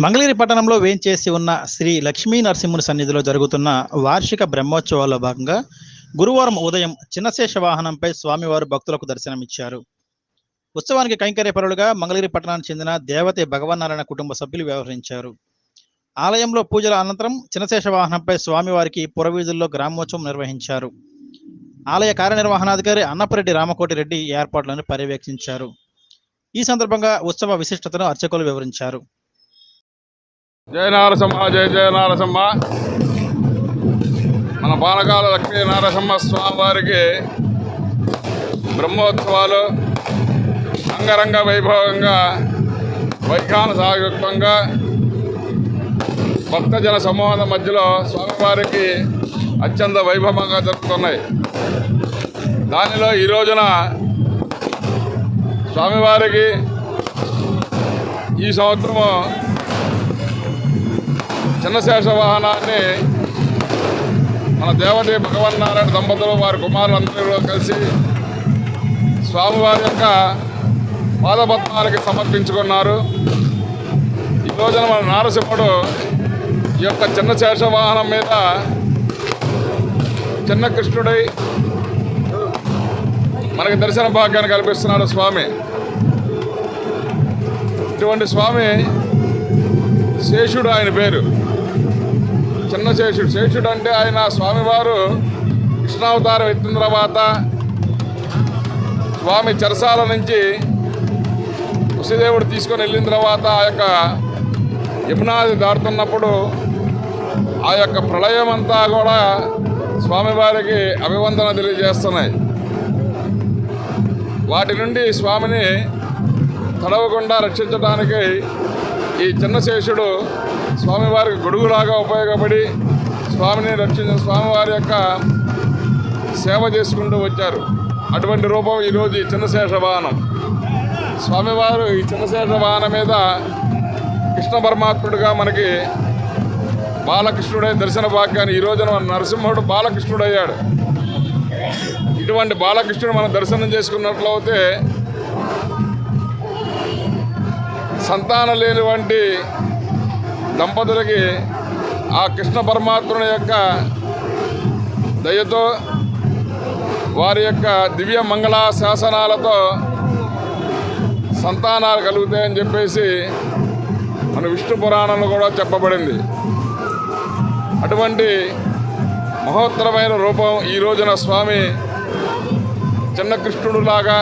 మంగళగిరి పట్టణంలో వేంచేసి ఉన్న శ్రీ లక్ష్మీ నరసింహుని సన్నిధిలో జరుగుతున్న వార్షిక బ్రహ్మోత్సవాల్లో భాగంగా గురువారం ఉదయం చిన్నశేష వాహనంపై స్వామివారు భక్తులకు దర్శనమిచ్చారు. ఉత్సవానికి కైంకర్యపరులుగా మంగళగిరి పట్టణానికి చెందిన దేవతే భగవన్నారాయణ కుటుంబ సభ్యులు వ్యవహరించారు. ఆలయంలో పూజల అనంతరం చిన్నశేష వాహనంపై స్వామివారికి పురవీధుల్లో గ్రామోత్సవం నిర్వహించారు. ఆలయ కార్యనిర్వహణాధికారి అన్నపరెడ్డి రామకోటి రెడ్డి ఏర్పాట్లను పర్యవేక్షించారు. ఈ సందర్భంగా ఉత్సవ విశిష్టతను అర్చకులు వివరించారు. జయ నారసింహ జయ జయ నారసింహ. మన బాలకాల లక్ష్మీ నారసింహ స్వామివారికి బ్రహ్మోత్సవాలు అంగరంగ వైభవంగా వైఖాన సాయుక్తంగా భక్తజన సమూహం మధ్యలో స్వామివారికి అత్యంత వైభవంగా జరుగుతున్నాయి. దానిలో ఈ రోజున స్వామివారికి ఈ సంవత్సరము చిన్నశేష వాహనాన్ని మన దేవటి భగవన్ నారాయణ దంపతులు వారి కుమారులందరూ కలిసి స్వామివారి యొక్క పాదపద్మాలకి సమర్పించుకున్నారు. ఈ రోజున మన నారసింహుడు ఈ యొక్క చిన్న శేష వాహనం మీద చిన్న కృష్ణుడై మనకి దర్శన భాగ్యాన్ని కల్పిస్తున్నాడు స్వామి. ఇటువంటి స్వామి శేషుడు ఆయన పేరు. చిన్న శేషుడు. శేషుడు అంటే ఆయన స్వామివారు కృష్ణావతారం ఎత్తిన తర్వాత స్వామి చెరసాల నుంచి వసుదేవుడు తీసుకొని వెళ్ళిన తర్వాత ఆ యొక్క యమునాది దాటుతున్నప్పుడు ఆ యొక్క ప్రళయం అంతా కూడా స్వామివారికి అభివందన తెలియజేస్తున్నాయి. వాటి నుండి స్వామిని తడవకుండా రక్షించడానికి ఈ చిన్నశేషుడు స్వామివారికి గొడుగులాగా ఉపయోగపడి స్వామిని రక్షించిన స్వామివారి యొక్క సేవ చేసుకుంటూ వచ్చారు. అటువంటి రూపం ఈరోజు ఈ చిన్నశేష వాహనం. స్వామివారు ఈ చిన్నశేష వాహనం మీద కృష్ణ పరమాత్ముడుగా మనకి బాలకృష్ణుడై దర్శన భాగ్యాన్ని ఈ రోజున నరసింహుడు నరసింహుడు బాలకృష్ణుడయ్యాడు. ఇటువంటి బాలకృష్ణుడు మనం దర్శనం చేసుకున్నట్లయితే సంతానం లేనివంటి దంపతులకి ఆ కృష్ణ పరమాత్ముని యొక్క దయతో వారి యొక్క దివ్య మంగళ శాసనాలతో సంతానాలు కలుగుతాయని చెప్పేసి మన విష్ణు పురాణంలో కూడా చెప్పబడింది. అటువంటి మహోత్తరమైన రూపం ఈ రోజున స్వామి చిన్న కృష్ణుడులాగా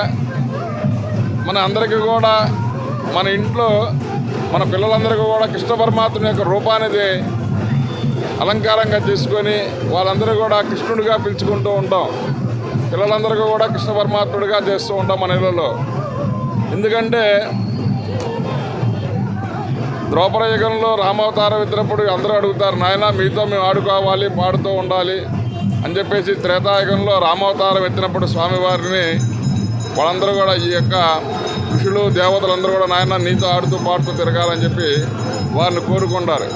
మన అందరికీ కూడా మన ఇంట్లో మన పిల్లలందరికీ కూడా కృష్ణ పరమాత్మ యొక్క రూపానికి అలంకారంగా తీసుకొని వాళ్ళందరూ కూడా కృష్ణుడిగా పిలుచుకుంటూ ఉంటాం. పిల్లలందరికీ కూడా కృష్ణ పరమాత్ముడిగా చేస్తూ ఉంటాం మన ఇళ్ళలో ఎందుకంటే ద్రౌపద యుగంలో రామావతారం ఎత్తినప్పుడు అందరూ అడుగుతారు నాయన మీతో మేము ఆడుకోవాలి పాడుతూ ఉండాలి అని చెప్పేసి త్రేతాయుగంలో రామావతారం ఎత్తినప్పుడు స్వామివారిని వాళ్ళందరూ కూడా ఈ యొక్క ఋషులు దేవతలందరూ కూడా నాయన నీతో ఆడుతూ పాడుతూ తిరగాలని చెప్పి వారిని కోరుకుంటారు.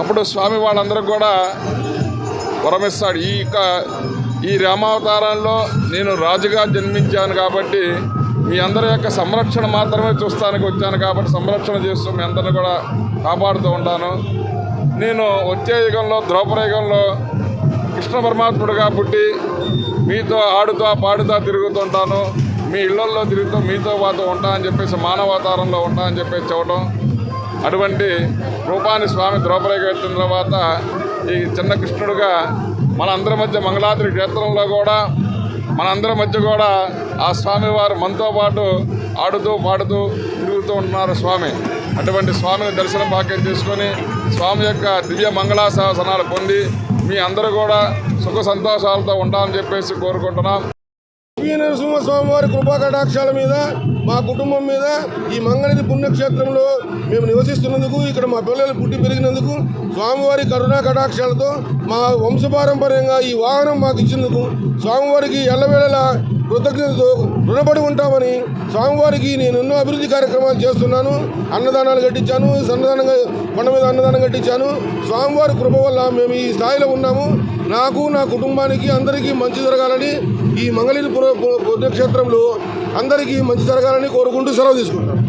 అప్పుడు స్వామి వాళ్ళందరికీ కూడా వరమిస్తాడు. ఈ యొక్క ఈ రామావతారంలో నేను రాజుగా జన్మించాను కాబట్టి మీ అందరి యొక్క సంరక్షణ మాత్రమే చూస్తానికి వచ్చాను కాబట్టి సంరక్షణ చేస్తూ మీ అందరిని కూడా కాపాడుతూ ఉంటాను. నేను వచ్చే యుగంలో ద్రౌపద యుగంలో కృష్ణ పరమాత్ముడిగా పుట్టి మీతో ఆడుతూ పాడుతూ తిరుగుతుంటాను మీ ఇళ్ళలో తిరుగుతూ మీతో పాటు ఉంటా అని చెప్పేసి మానవాతారంలో ఉంటా అని చెప్పేసి చెప్పడం. అటువంటి రూపాన్ని స్వామి ద్రౌపదికి ఎత్తిన తర్వాత ఈ చిన్న కృష్ణుడుగా మన అందరి మధ్య మంగళాద్రి క్షేత్రంలో కూడా మనందరి మధ్య కూడా ఆ స్వామివారు మనతో పాటు ఆడుతూ పాడుతూ తిరుగుతూ ఉంటున్నారు స్వామి. అటువంటి స్వామిని దర్శన భాగ్యం చేసుకొని స్వామి యొక్క దివ్య మంగళాశాసనాలు పొంది మీ అందరూ కూడా సుఖ సంతోషాలతో ఉండాలని చెప్పేసి కోరుకుంటున్నాం. లక్ష్మీ నరసింహస్వామి వారి కృపాకటాక్షాల మీద మా కుటుంబం మీద ఈ మంగళగిరి పుణ్యక్షేత్రంలో మేము నివసిస్తున్నందుకు ఇక్కడ మా పిల్లలు పుట్టి పెరిగినందుకు స్వామివారి కరుణా కటాక్షాలతో మా వంశపారంపర్యంగా ఈ వాహనం మాకు ఇచ్చినందుకు స్వామివారికి ఎల్లవేళలా కృతజ్ఞతతో రుణపడి ఉంటామని స్వామివారికి నేను ఎన్నో అభివృద్ధి కార్యక్రమాలు చేస్తున్నాను అన్నదానాలు కట్టించాను సన్నదానంగా కొండ మీద అన్నదానం కట్టించాను. స్వామివారి కృప వల్ల మేము ఈ స్థాయిలో ఉన్నాము. నాకు నా కుటుంబానికి అందరికీ మంచి జరగాలని ఈ మంగళగిరి పుణ్యక్షేత్రంలో అందరికీ మంచి జరగాలని కోరుకుంటూ సెలవు తీసుకుంటాను